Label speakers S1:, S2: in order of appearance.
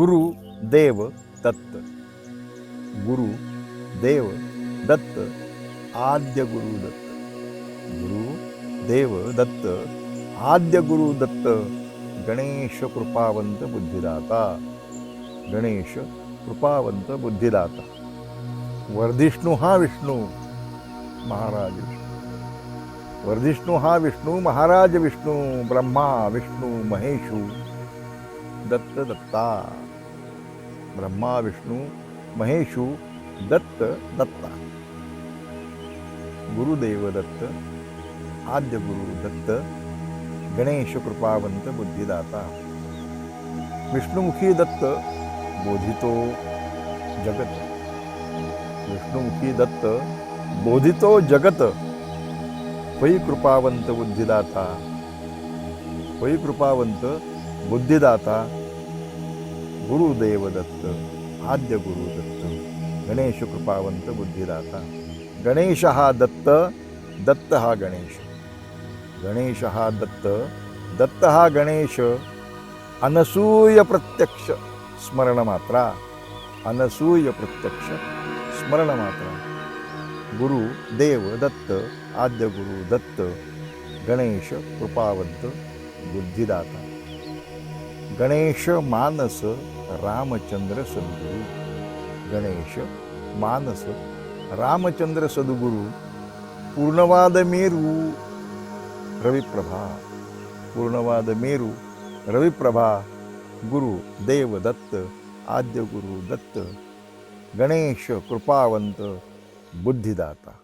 S1: देव दत्त. गुरु देव दत्त. आद्य गुरु दत्त. गुरु देव दत्त. आद्य गुरु दत्त. गणेश कृपावंत बुद्धिदाता. गणेश कृपावंत बुद्धिदाता. वर्धिष्णू हा विष्णू महाराज विष्णू. वर्धिष्णू हा विष्णू महाराज विष्णू ब्रह्मा विष्णू महेशू. दत्त दत्ता. ब्रह्मा विष्णू महेशू दत्त दत्ता। गुरुदेव दत्त आद्य गुरु दत्त गणेश कृपावंत बुद्धिदाता। विष्णुमुखी दत्त बोधितो जगत। विष्णुमुखी दत्त बोधितो जगत। होई कृपावंत बुद्धिदाता। होई कृपावंत बुद्धिदाता। गुरुदेवदत्त आद्य गुरुदत्त गणेश कृपावंत बुद्धिदाता। गणेश हा दत्त दत्त हा गणेश। गणेश हा दत्त दत्त हा गणेश। अनसूय प्रत्यक्ष स्मरण मात्रा। अनसूय प्रत्यक्ष स्मरण मात्रा। गुरु देव दत्त आद्य गुरु दत्त। गणेश कृपावंत बुद्धिदाता। गणेश मानस रामचंद्र सद्गुरु गणेश मानस रामचंद्र सद्गुरु पूर्णवाद मेरू रविप्रभा पूर्णवाद मेरू रविप्रभा गुरु देव दत्त आद्य गुरु दत्त गणेश कृपावंत बुद्धिदाता